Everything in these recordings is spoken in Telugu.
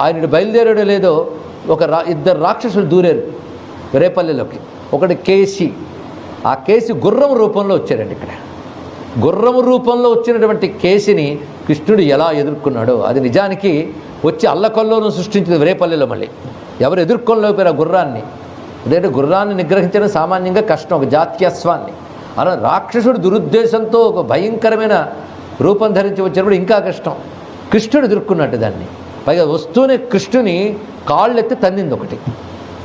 ఆయన బయలుదేరాడో లేదో ఒక రా ఇద్దరు రాక్షసులు దూరారు రేపల్లెలోకి. ఒకటి కేసి. ఆ కేసి గుర్రం రూపంలో వచ్చారండి ఇక్కడ. గుర్రం రూపంలో వచ్చినటువంటి కేసిని కృష్ణుడు ఎలా ఎదుర్కొన్నాడో అది నిజానికి వచ్చి అల్లకొల్లోను సృష్టించింది రేపల్లెలో మళ్ళీ. ఎవరు ఎదుర్కొనలేకపోయారు ఆ గుర్రాన్ని? అదేంటే గుర్రాన్ని నిగ్రహించడం సామాన్యంగా కష్టం ఒక జాత్యస్వాన్ని. అలా రాక్షసుడు దురుద్దేశంతో ఒక భయంకరమైన రూపం ధరించి వచ్చినప్పుడు ఇంకా కష్టం. కృష్ణుడు ఎదుర్కొన్నట్టు దాన్ని. పైగా వస్తూనే కృష్ణుని కాళ్ళెత్తి తన్నింది ఒకటి.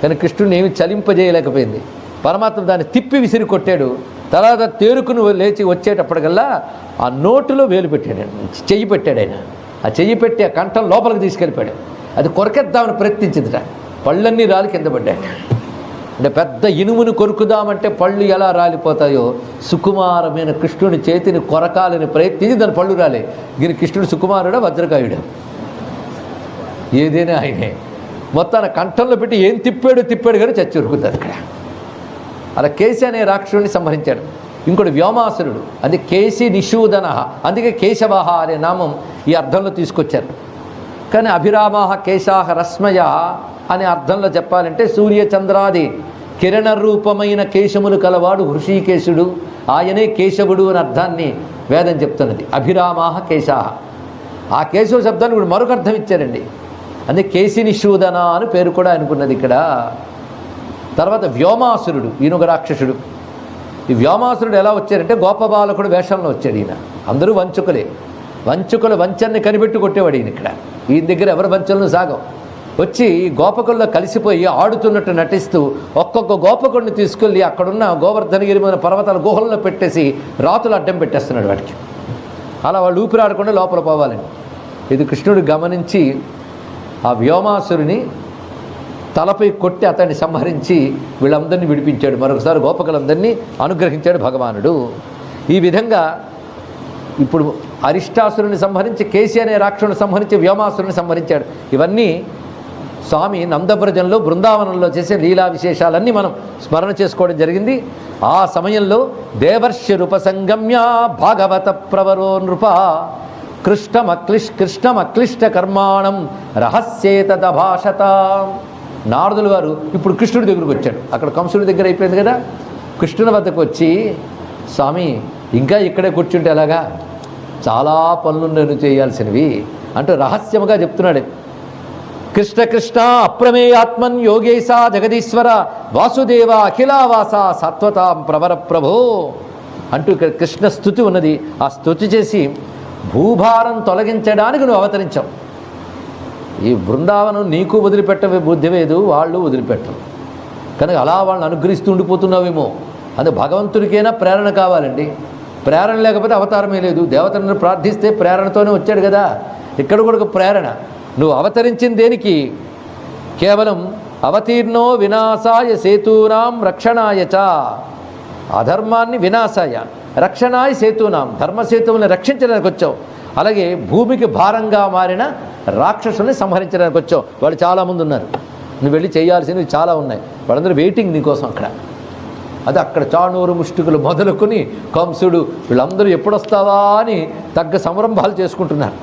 కానీ కృష్ణుడిని ఏమి చలింపజేయలేకపోయింది. పరమాత్మ దాన్ని తిప్పి విసిరి కొట్టాడు. తర్వాత తేరుకుని లేచి వచ్చేటప్పటికల్లా ఆ నోటులో వేలు పెట్టాడు. చెయ్యి పెట్టాడు ఆయన. ఆ చెయ్యి పెట్టి ఆ కంఠం లోపలికి తీసుకెళ్ళిపోయాడు. అది కొరకెద్దామని ప్రయత్నించిందిట. పళ్ళన్నీ రాలి కింద పడ్డాడు అంటే పెద్ద ఇనుమును కొరుకుదామంటే పళ్ళు ఎలా రాలిపోతాయో సుకుమారమైన కృష్ణుని చేతిని కొరకాలని ప్రయత్నించి దాని పళ్ళు రాలే. దీని కృష్ణుడు సుకుమారుడా వజ్రకాయుడు. ఏదైనా ఆయనే మొత్తాన కంఠంలో పెట్టి ఏం తిప్పాడు తిప్పాడు కానీ చచ్చి ఉరుకుతుంది అక్కడ అలా కేసీ అనే రాక్షసుడిని సంహరించాడు. ఇంకోటి వ్యోమాసురుడు. అది కేసీ నిషూదన. అందుకే కేశవాహ అనే నామం ఈ అర్థంలో తీసుకొచ్చారు. కానీ అభిరామాహ కేశాహ రస్మయ అనే అర్థంలో చెప్పాలంటే సూర్యచంద్రాది కిరణ రూపమైన కేశములు కలవాడు హృషికేశుడు. ఆయనే కేశవుడు అనే అర్థాన్ని వేదం చెప్తున్నది. అభిరామాహ కేశాహ ఆ కేశవ శబ్దాన్ని ఇప్పుడు మరొక అర్థం ఇచ్చారండి. అదే కేసి నిషూదన అని పేరు కూడా అనుకున్నది ఇక్కడ. తర్వాత వ్యోమాసురుడు ఈయన ఒక రాక్షసుడు. ఈ వ్యోమాసురుడు ఎలా వచ్చారంటే గోపబాలకుడు వేషంలో వచ్చాడు ఈయన. అందరూ వంచుకులే. వంచుకుల వంచన్ని కనిపెట్టి కొట్టేవాడు ఈయన ఇక్కడ. ఈయన దగ్గర ఎవరి వంచలను సాగం వచ్చి ఈ గోపకుల్లో కలిసిపోయి ఆడుతున్నట్టు నటిస్తూ ఒక్కొక్క గోపకుడిని తీసుకెళ్ళి అక్కడున్న గోవర్ధనగిరి మీద పర్వతాల గుహల్లో పెట్టేసి రాతులు అడ్డం పెట్టేస్తున్నాడు వాడికి. అలా వాళ్ళు ఊపిరాడకుండా లోపల పోవాలని ఇది కృష్ణుడు గమనించి ఆ వ్యోమాసురుని తలపై కొట్టి అతన్ని సంహరించి వీళ్ళందరినీ విడిపించాడు. మరొకసారి గోపకులందరినీ అనుగ్రహించాడు భగవానుడు. ఈ విధంగా ఇప్పుడు అరిష్టాసురుని సంహరించి కేసీ అనే రాక్షసుని సంహరించి వ్యోమాసురుని సంహరించాడు. ఇవన్నీ స్వామి నందవ్రజంలో బృందావనంలో చేసే లీలా విశేషాలన్నీ మనం స్మరణ చేసుకోవడం జరిగింది. ఆ సమయంలో దేవర్షి రూపసంగమ్య భాగవత ప్రవరో నృప కృష్ణమక్లిష్ కృష్ణమక్లిష్ట కర్మాణం రహస్యేతద భాషత నారదులు వారు ఇప్పుడు కృష్ణుడి దగ్గరకు వచ్చాడు అక్కడ కంసుడి దగ్గర అయిపోయింది కదా. కృష్ణుని వద్దకు వచ్చి స్వామి ఇంకా ఇక్కడే కూర్చుంటే ఎలాగా? చాలా పనులు నేను చేయాల్సినవి. అంటూ రహస్యముగా చెప్తున్నాడు. కృష్ణ కృష్ణ అప్రమేయాత్మన్ యోగేశ జగదీశ్వర వాసుదేవ అఖిలావాస సత్వతాం ప్రవర ప్రభో అంటూ ఇక్కడ కృష్ణ స్థుతి ఉన్నది. ఆ స్థుతి చేసి భూభారం తొలగించడానికి నువ్వు అవతరించావు. ఈ బృందావనం నీకు వదిలిపెట్ట బుద్ధి లేదు వాళ్ళు వదిలిపెట్టరు. కనుక అలా వాళ్ళని అనుగ్రహిస్తూ ఉండిపోతున్నావేమో. అది భగవంతుడికైనా ప్రేరణ కావాలండి. ప్రేరణ లేకపోతే అవతారమే లేదు. దేవతలను ప్రార్థిస్తే ప్రేరణతోనే వచ్చాడు కదా. ఇక్కడ కూడా ప్రేరణ. నువ్వు అవతరించిన దేనికి? కేవలం అవతీర్ణో వినాశాయ సేతూనాం రక్షణాయ చ. అధర్మాన్ని వినాశాయ రక్షణాయ సేతునాం ధర్మసేతువుని రక్షించడానికి వచ్చావు. అలాగే భూమికి భారంగా మారిన రాక్షసుల్ని సంహరించడానికి వచ్చావు. వాళ్ళు చాలామంది ఉన్నారు. నువ్వు వెళ్ళి చేయాల్సినవి చాలా ఉన్నాయి. వాళ్ళందరూ వెయిటింగ్ నీకోసం అక్కడ. అది అక్కడ చాణూరు ముష్టికులు మొదలుకొని కంసుడు వీళ్ళందరూ ఎప్పుడొస్తావా అని తగ్గ సంరంభాలు చేసుకుంటున్నారు.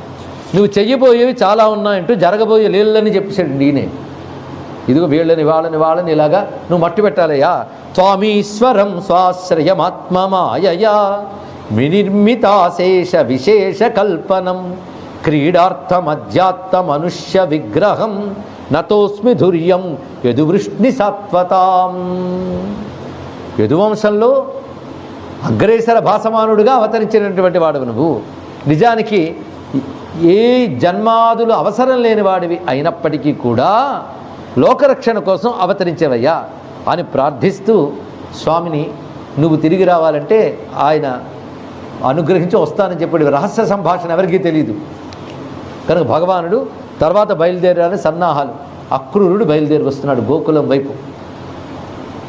నువ్వు చెయ్యబోయేవి చాలా ఉన్నాయంటూ జరగబోయే లేళ్ళని చెప్పేసాడు నేనే. ఇదిగో వీళ్ళని వాళ్ళని వాళ్ళని ఇలాగా నువ్వు మట్టి పెట్టాలయ్యా స్వామీశ్వరం స్వాశ్రయమాత్మమాయయా. వినిర్మితాశేష విశేష కల్పనం. క్రీడార్థమధ్యాత్మనుష్య విగ్రహం. నతోస్మి ధుర్యం యదువృష్ణి సత్వతాం. యదువంశంలో అగ్రేసర భాసమానుడుగా అవతరించినటువంటి వాడు నువ్వు. నిజానికి ఏ జన్మాదులు అవసరం లేని వాడివి అయినప్పటికీ కూడా లోకరక్షణ కోసం అవతరించేవయ్యా. అని ప్రార్థిస్తూ స్వామిని నువ్వు తిరిగి రావాలంటే ఆయన అనుగ్రహించి వస్తానని చెప్పాడు. రహస్య సంభాషణ ఎవరికీ తెలియదు కనుక భగవానుడు తర్వాత బయలుదేరాలని సన్నాహాలు. అక్రూరుడు బయలుదేరి వస్తున్నాడు గోకులం వైపు.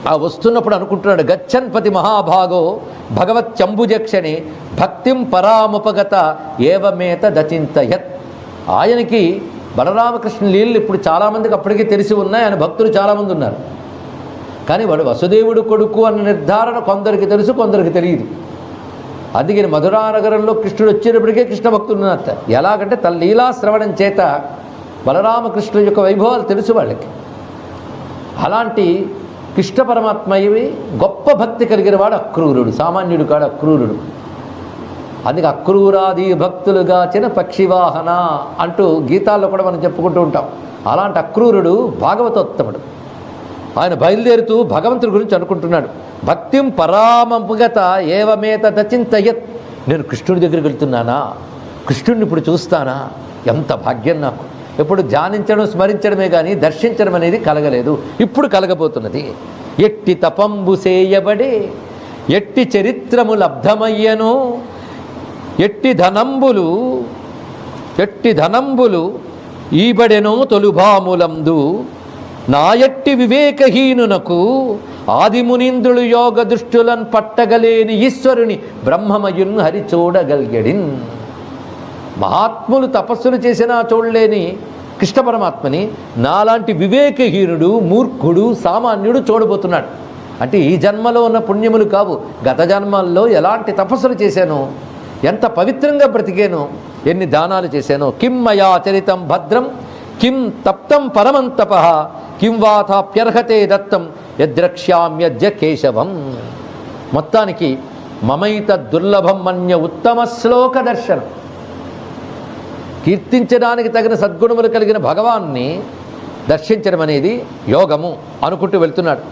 ఆ వస్తున్నప్పుడు అనుకుంటున్నాడు గచ్చన్పతి మహాభాగో భగవత్ భగవత్యంబుజక్షణి భక్తిం పరాముపగత ఏవమేత దచింతయత్. ఆయనకి బలరామకృష్ణ లీలలు ఇప్పుడు చాలామందికి అప్పటికే తెలిసి ఉన్నాయి. ఆయన భక్తులు చాలామంది ఉన్నారు. కానీ వాడు వసుదేవుడు కొడుకు అన్న నిర్ధారణ కొందరికి తెలుసు కొందరికి తెలియదు. అందుకని మధురానగరంలో కృష్ణుడు వచ్చేటప్పటికే కృష్ణ భక్తులు ఉన్నారట ఎలాగంటే తన లీలా శ్రవణం చేత బలరామకృష్ణుడు యొక్క వైభవాలు తెలుసు వాళ్ళకి. అలాంటి కృష్ణ పరమాత్మ గొప్ప భక్తి కలిగిన వాడు అక్రూరుడు సామాన్యుడు కాడు అక్రూరుడు. అందుకే అక్రూరాది భక్తులుగా చిన్న పక్షివాహన అంటూ గీతాల్లో కూడా మనం చెప్పుకుంటూ ఉంటాం. అలాంటి అక్రూరుడు భాగవతోత్తముడు. ఆయన బయలుదేరుతూ భగవంతుడి గురించి అనుకుంటున్నాడు. భక్తిం పరామగత ఏవమేత దచింతయత్ నేను కృష్ణుడి దగ్గరికి వెళ్తున్నానా? కృష్ణుడిని ఇప్పుడు చూస్తానా? ఎంత భాగ్యం నాకు. ఎప్పుడు ధ్యానించడం స్మరించడమే కానీ దర్శించడం అనేది కలగలేదు. ఇప్పుడు కలగబోతున్నది. ఎట్టి తపంబు చేయబడి ఎట్టి చరిత్రము లబ్ధమయ్యను ఎట్టి ధనంబులు ఎట్టి ధనంబులు ఈబడెను తొలుభాములందు నాయట్టి వివేకహీనునకు ఆదిమునింద్రులు యోగ దృష్టులను పట్టగలేని ఈశ్వరుని బ్రహ్మమయున్ హరి చూడగలిగడిన్ మహాత్ములు తపస్సులు చేసినా చూడలేని కృష్ణ పరమాత్మని నాలాంటి వివేకహీనుడు మూర్ఖుడు సామాన్యుడు చూడబోతున్నాడు. అంటే ఈ జన్మలో ఉన్న పుణ్యములు కావు. గత జన్మల్లో ఎలాంటి తపస్సులు చేశాను? ఎంత పవిత్రంగా బ్రతికాను? ఎన్ని దానాలు చేశానో? కిం చరితం భద్రం కిం తప్తం పరమంతప కిం వాథాప్యర్హతే దత్తం యద్రక్ష్యామ్యద్య కేశవం మొత్తానికి మమైత దుర్లభం మన్య ఉత్తమ శ్లోక దర్శనం. కీర్తించడానికి తగిన సద్గుణములు కలిగిన భగవాన్ని దర్శించడం అనేది యోగము అనుకుంటూ వెళ్తున్నాడు.